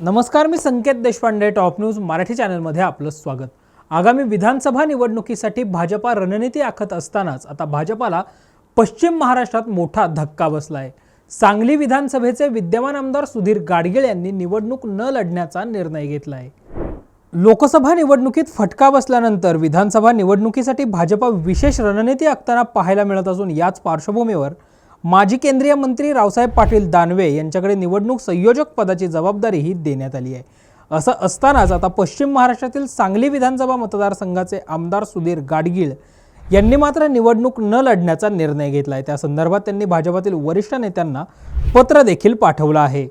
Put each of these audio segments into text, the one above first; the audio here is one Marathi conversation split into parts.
नमस्कार मी संकेत देशपांडे टॉप न्यूज मराठी चॅनलमध्ये आपलं स्वागत. आगामी विधानसभा निवडणुकीसाठी भाजपा रणनीती आखत असतानाच आता भाजपाला पश्चिम महाराष्ट्रात मोठा धक्का बसला आहे सांगली विधानसभेचे विद्यमान आमदार सुधीर गाडगीळ यांनी निवडणूक न लढण्याचा निर्णय घेतला आहे लोकसभा निवडणुकीत फटका बसल्यानंतर विधानसभा निवडणुकीसाठी भाजपा विशेष रणनीती आखताना पाहायला मिळत असून याच पार्श्वभूमीवर माजी केंद्रीय मंत्री रावसाहेब पाटील दानवे यांच्याकडे निवडणूक संयोजक पदाची जबाबदारीही देण्यात आली आहे. असं असतानाच आता पश्चिम महाराष्ट्रातील सांगली विधानसभा मतदारसंघाचे आमदार सुधीर गाडगीळ यांनी मात्र निवडणूक न लढण्याचा निर्णय घेतला आहे त्या संदर्भात त्यांनी भाजपातील वरिष्ठ नेत्यांना पत्र देखील पाठवलं आहे.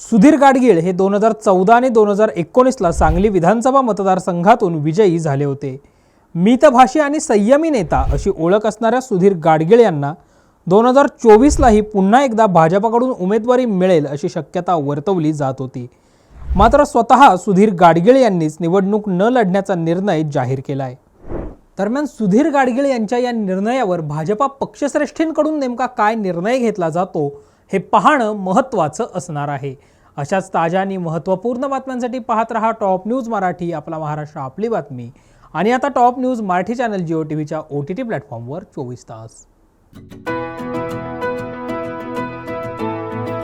सुधीर गाडगीळ हे दोन हजार चौदा आणि दोन हजार एकोणीसला सांगली विधानसभा मतदारसंघातून विजयी झाले होते. मितभाषी आणि संयमी नेता अशी ओळख असणाऱ्या सुधीर गाडगीळ यांना दोन हजार चोवीसलाही पुन्हा एकदा भाजपाकडून उमेदवारी मिळेल अशी शक्यता वर्तवली जात होती. मात्र स्वतः सुधीर गाडगीळ यांनीच निवडणूक न लढण्याचा निर्णय जाहीर केला आहे दरम्यान सुधीर गाडगीळ यांच्या या निर्णयावर भाजपा पक्षश्रेष्ठींकडून नेमका काय निर्णय घेतला जातो हे पाहणं महत्त्वाचं असणार आहे. अशाच ताज्या आणि महत्त्वपूर्ण बातम्यांसाठी पाहत रहा टॉप न्यूज मराठी आपला महाराष्ट्र आपली बातमी. आणि आता top news Marathi channel Jio T व्हीच्या ओ टी टी प्लॅटफॉर्मवर चोवीस तास. Thank you.